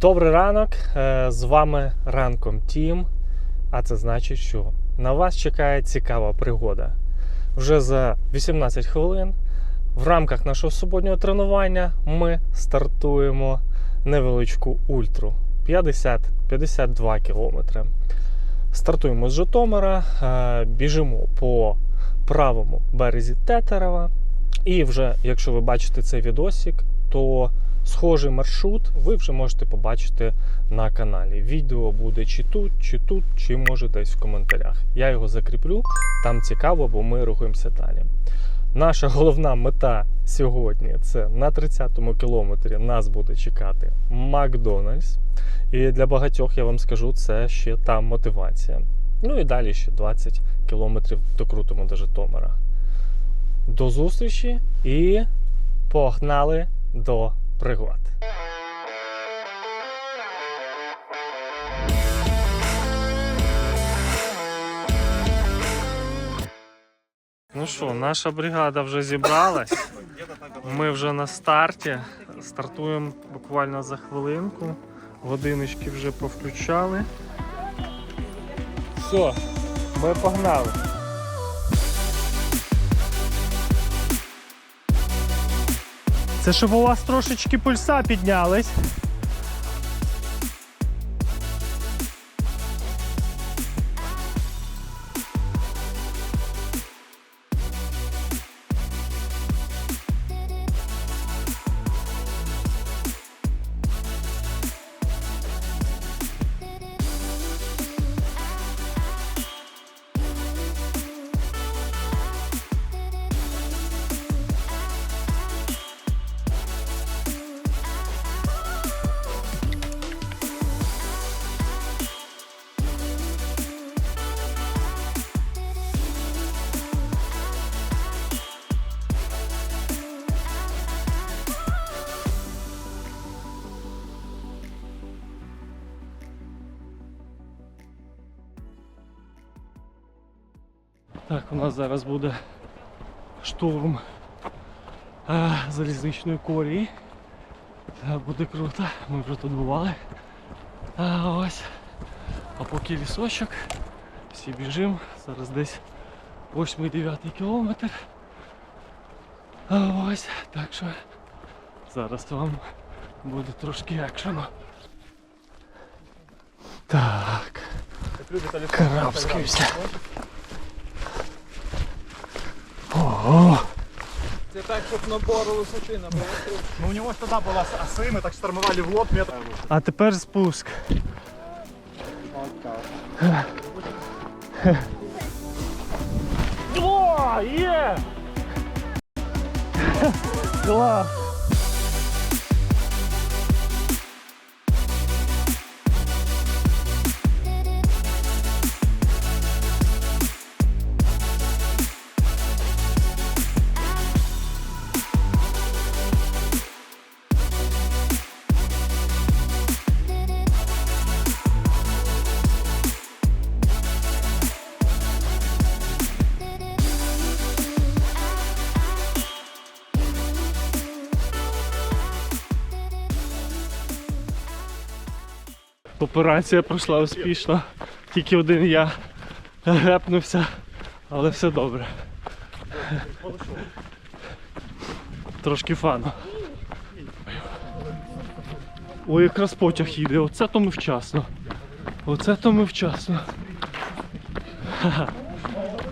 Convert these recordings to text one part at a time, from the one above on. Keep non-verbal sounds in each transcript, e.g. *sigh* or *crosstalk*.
Добрий ранок. е, З вами ранком Тім. А це значить, що на вас чекає цікава пригода. Вже за 18 хвилин в рамках нашого суботнього тренування ми стартуємо невеличку ультру 50-52 кілометри. Стартуємо з Житомира, е, біжимо по правому березі Тетерева. І вже, якщо ви бачите цей відосик, то схожий маршрут ви вже можете побачити на каналі. Відео буде чи тут, чи тут, чи може десь в коментарях. Я його закріплю, там цікаво, бо ми рухаємося далі. Наша головна мета сьогодні це на 30-му кілометрі нас буде чекати Макдональдс. І для багатьох я вам скажу, це ще та мотивація. Ну і далі ще 20 кілометрів докрутимо до Житомира. До зустрічі і погнали до пригод. Ну що, наша бригада вже зібралась. Ми вже на старті. Стартуємо буквально за хвилинку. Годиночки вже повключали. Все, ми погнали. Це щоб у вас трошечки пульса піднялись. У нас зараз буде штурм е, залізничної колії. Е, Буде круто, ми вже тут бували. А, ось. А поки лісочок, всі біжимо. Зараз десь 8-9 кілометр. А, ось, так що зараз вам буде трошки екшену. Так. Карабськився. Ого. Це так, щоб набору височина була. Ну, у него ж тогда была с- осы, мы так штормовали в лоб метр. А тепер спуск. О, є! Клас! Операція пройшла успішно. Тільки один я гепнувся, але все добре. Трошки фану. Ой, якраз потяг їде. Оце то ми вчасно. Оце то ми вчасно. *laughs*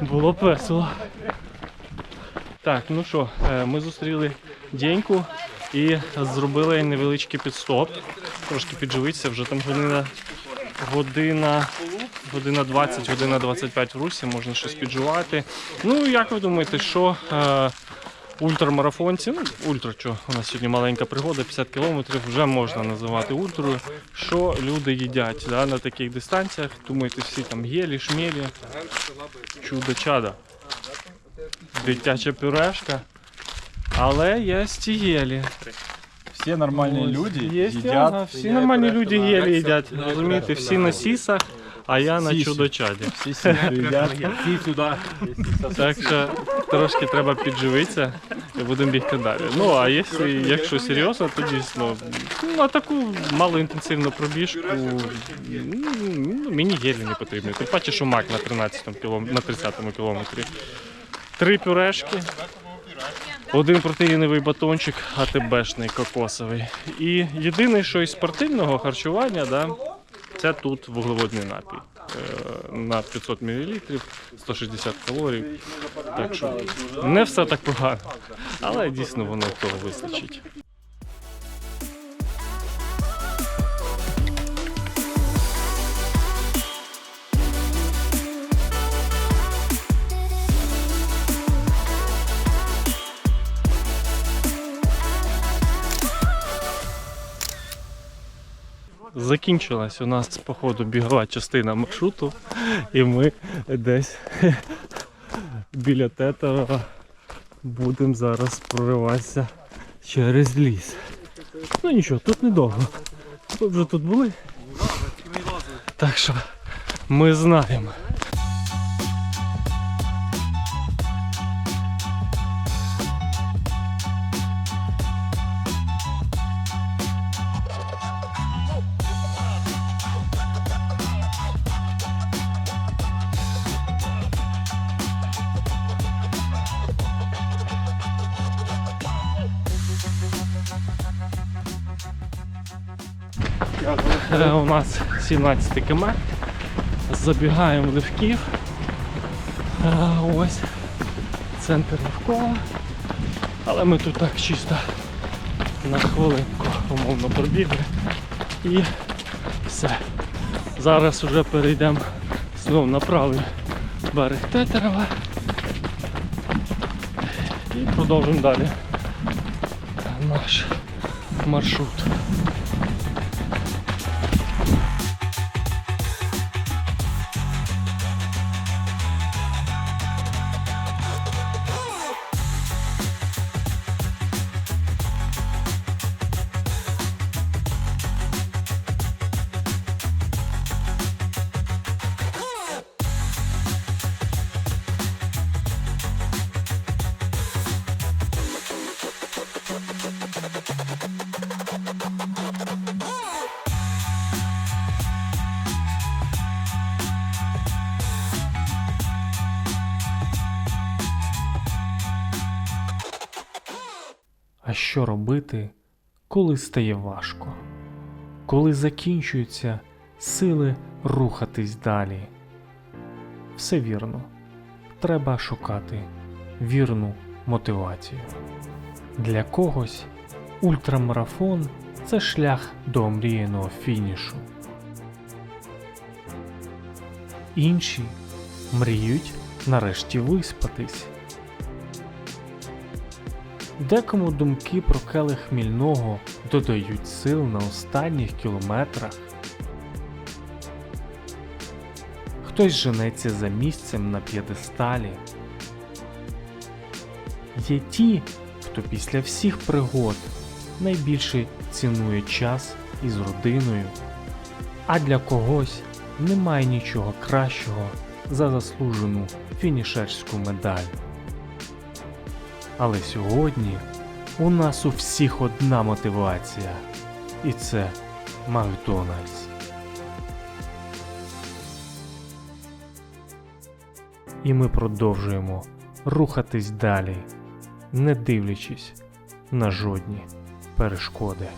Було б весело. Так, ну що, е, ми зустріли Дєньку і зробили невеличкий підстоп. Трошки підживитися, вже там година, година, година 20, година 25 в русі, можна щось підживати. Ну, як ви думаєте, що е, ультрамарафонці, ну, ультра, що у нас сьогодні маленька пригода, 50 кілометрів, вже можна називати ультрою. Що люди їдять да, на таких дистанціях? Думаєте, всі там гелі, шмелі, чудо-чада. Дитяча пюрешка. Але є і гелі. Все нормальные люди ага, всі нормальні люди гелі їдять. Розумієте, всі на сісах, а я на Всі чудо-чаді. Всі всі сюди. Так що трошки треба підживитися і будемо бігти далі. Ну а якщо, якщо серйозно, то дійсно ну, на таку малоінтенсивну пробіжку ну, мені гелі не потрібні. Тим паче, що мак на 13 кілом... на 30 кілометрі. Три пюрешки, один протеїновий батончик, АТБшний кокосовий. І єдине, що із спортивного харчування, да, це тут вуглеводний напій. Е, На 500 мл, 160 калорій. Так що не все так погано, але дійсно воно того вистачить. Закінчилась у нас, походу, бігова частина маршруту, і ми десь *laughs* біля Тетова будемо зараз прориватися через ліс. Ну нічого, тут недовго. Ми вже тут були. Так що ми знаємо. У нас 17 км. Забігаємо в Левків. Е, Ось центр Левкова. Але ми тут так чисто на хвилинку умовно пробігли. І все. Зараз вже перейдемо знову на правий берег Тетерева. І продовжимо далі наш маршрут. А що робити, коли стає важко? Коли закінчуються сили рухатись далі? Все вірно. Треба шукати вірну мотивацію. Для когось ультрамарафон це шлях до омріяного фінішу. Інші мріють нарешті виспатись. Декому думки про келих хмільного додають сил на останніх кілометрах. Хтось женеться за місцем на п'єдесталі. Є ті, хто після всіх пригод найбільше цінує час із родиною, а для когось немає нічого кращого за заслужену фінішерську медаль. Але сьогодні у нас у всіх одна мотивація, і це Макдональдс. І ми продовжуємо рухатись далі, не дивлячись на жодні перешкоди.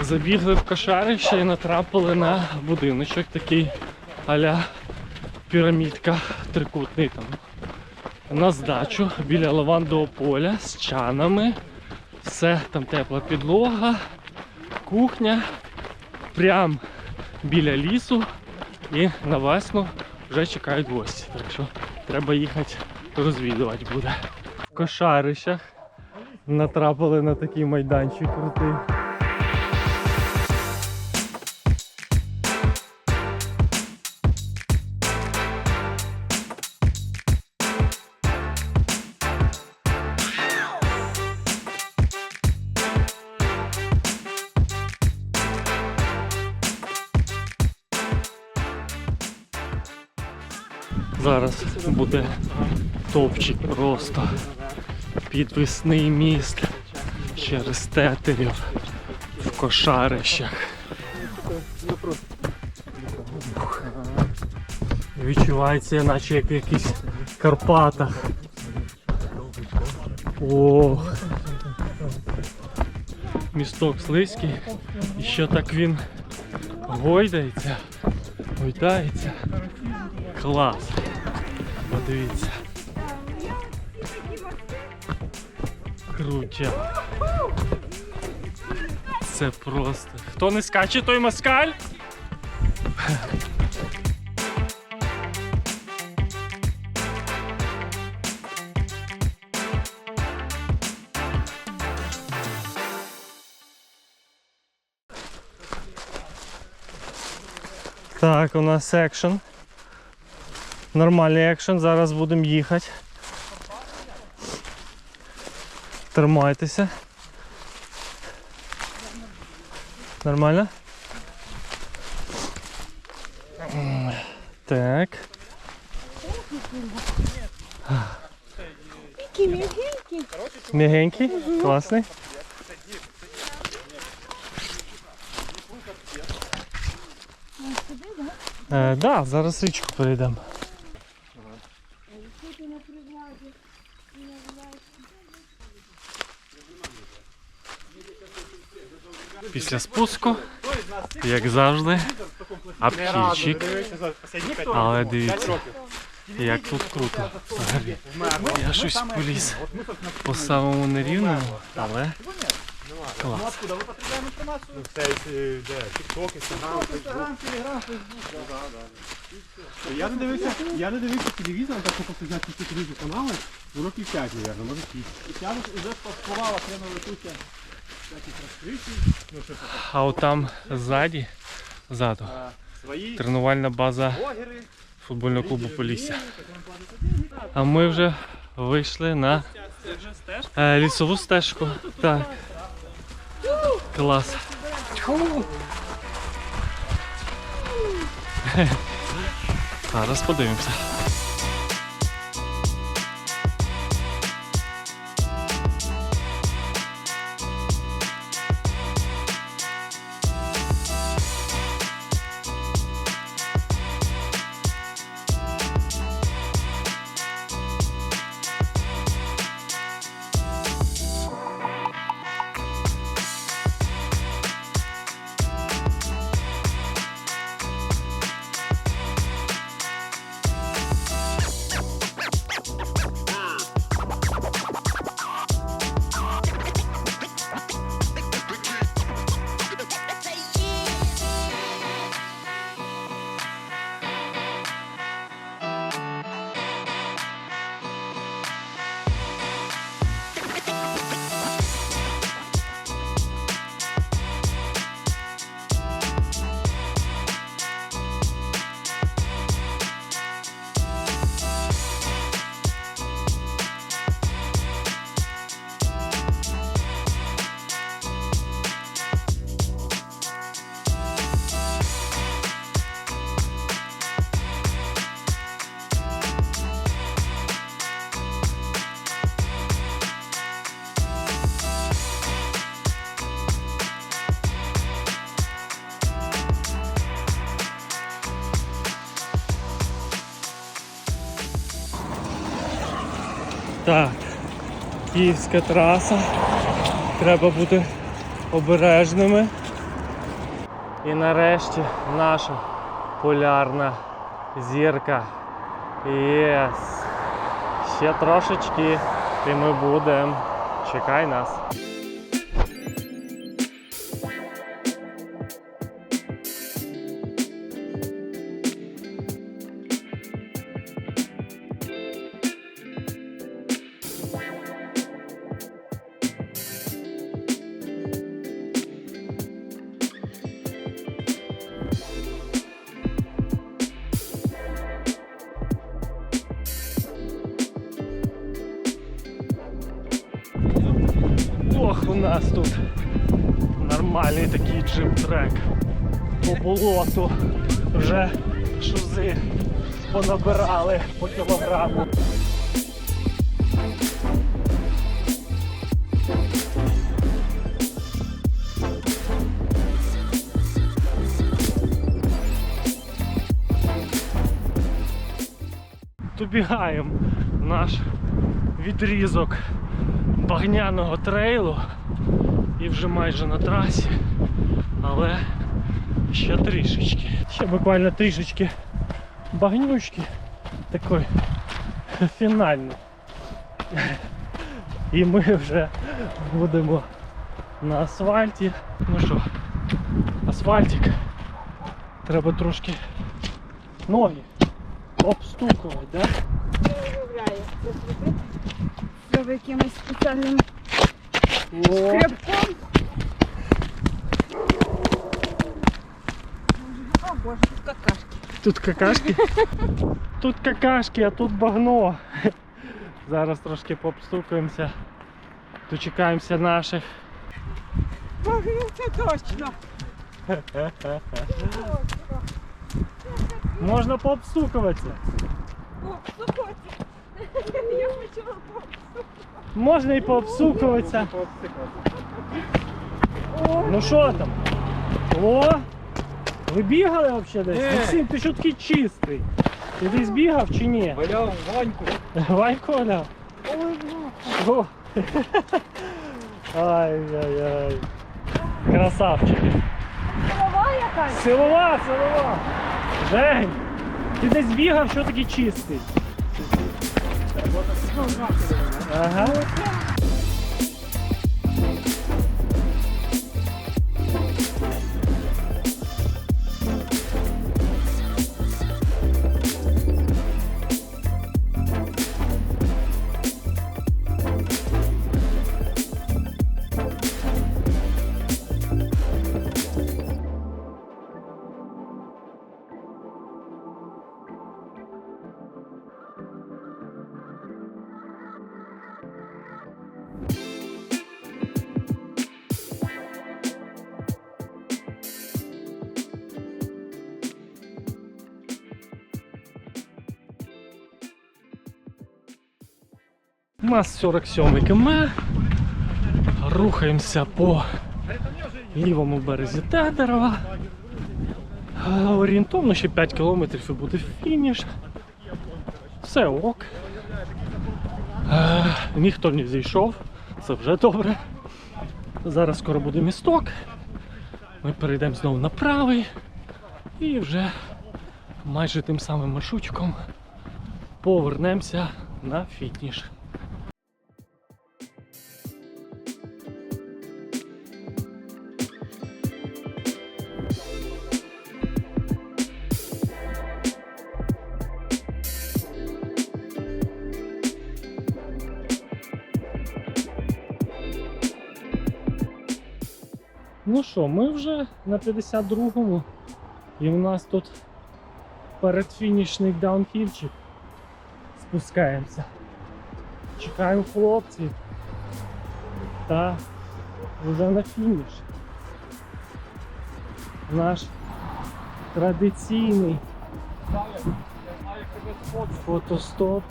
Забігли в кошарище і натрапили на будиночок такий аля пірамідка, трикутний там. на здачу біля лавандового поля з чанами. Все, там тепла підлога, кухня, прям біля лісу. І на весну вже чекають гості. Так що треба їхати розвідувати буде. В кошарищах натрапили на такий майданчик крутий. Зараз буде топчик просто. Підвісний міст через тетерів в кошарищах. Відчувається, наче як в якихось Карпатах. О. Місток слизький. І що так він гойдається, гойдається. Клас. Подивіться. Крутя. Це просто. Хто не скаче, той москаль? Так, у нас екшен. Нормальний екшен, зараз будемо їхати. Тримайтеся. Нормально? Так. Які м'ягенькі. Мягенький? Класний. Е, да, зараз річку перейдемо. Після спуску, як завжди, апчільчик. Але дивіться, як тут круто. Взагалі. Я щось поліз по самому нерівному, але клас. Я не дивився, я не дивився телевізор, так що ти знаєш, ці телевізор канали, років 5, мабуть, може 6. Я вже сховала хренову тутя. А от там ззаді, ззаду, тренувальна база футбольного клубу Полісся. А ми вже вийшли на е, лісову стежку. Так. Клас. Зараз подивимося. Так, київська траса. Треба бути обережними. І нарешті наша полярна зірка. Єс! Ще трошечки, і ми будемо. Чекай нас. Нас тут нормальний такий джип-трек. По болоту вже шузи понабирали по кілограму. Добігаємо наш відрізок багняного трейлу і вже майже на трасі, але ще трішечки. Ще буквально трішечки багнючки такої *laughs* фінальної. І ми вже будемо на асфальті. Ну що, асфальтик. Треба трошки ноги обстукувати, да? Зробити. Треба якимось спеціальним О, скребком. О боже, тут какашки. Тут какашки. Тут какашки, а тут багно. Зараз трошки пообстукаємося. Дочекаємося наших. Боже, це точно. Можна пообстукуватися. О, слухайте. Я хотіла по. Можна і пообстукуватися. Ну що там? О! Ви бігали взагалі десь? Ні. Максим, ти що такий чистий? Ти десь бігав чи ні? Валяв Ваньку. Ванько гуляв? Ой, ну. Ай-яй-яй. Красавчик. Голова якась. Силова, силова. Жень, ти десь бігав, що такий чистий? Ага. У нас 47 км. Рухаємося по лівому березі Тетерова. Орієнтовно ще 5 кілометрів і буде фініш. Все ок. Е, Ніхто не зійшов, це вже добре. Зараз скоро буде місток. Ми перейдемо знову на правий і вже майже тим самим маршрутиком повернемося на фініш. Ну що, ми вже на 52-му, і у нас тут передфінішний даунхільчик. Спускаємося. Чекаємо хлопців. Та вже на фініш. Наш традиційний фотостоп.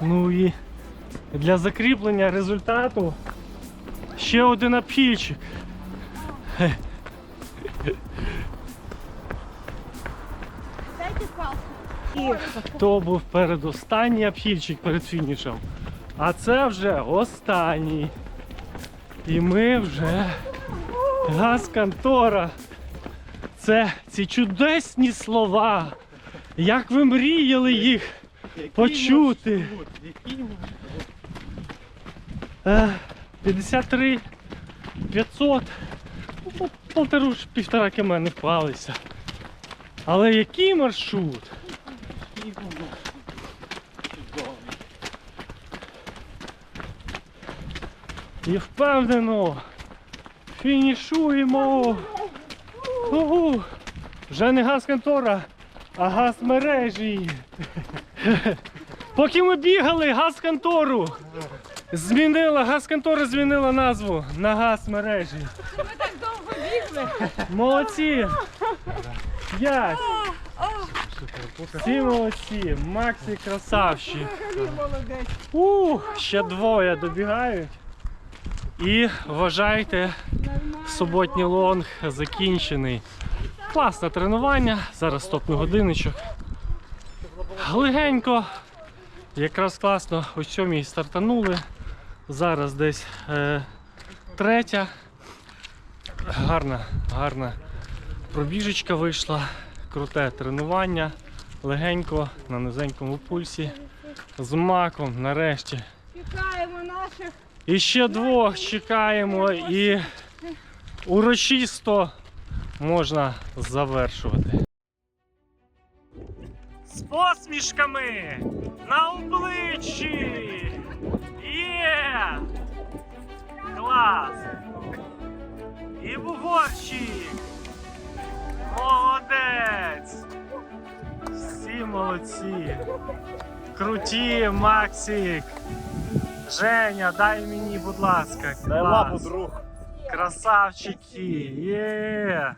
Ну і для закріплення результату ще один апільчик. Дайте. То був передостанній апільчик перед фінішем. А це вже останній. І ми вже газконтора. Це ці чудесні слова. Як ви мріяли їх почути. маршрут, який? Е, 53 500. По- Полтору ж півтора км не впалися. Але який маршрут? І впевнено. Фінішуємо. Угу. Вже не газ контора, а газ мережі. Поки ми бігали, газ контору. Змінила, газ контора змінила назву на газ мережі. Ми так довго бігли. Молодці! П'ять! Всі молодці! Максі красавчик! Ух, ще двоє добігають. І вважайте, суботній лонг закінчений. Класне тренування. Зараз стопний годинничок. Легенько. Якраз класно о сьомій стартанули. Зараз десь е, третя. Гарна, гарна пробіжечка вийшла. Круте тренування. Легенько на низенькому пульсі. З маком нарешті Чекаємо наших. і ще двох чекаємо і урочисто можна завершувати. З посмішками на обличчі. Круті, Максик! Женя, дай мені, будь ласка. Дай лапу, друг. Красавчики! Є!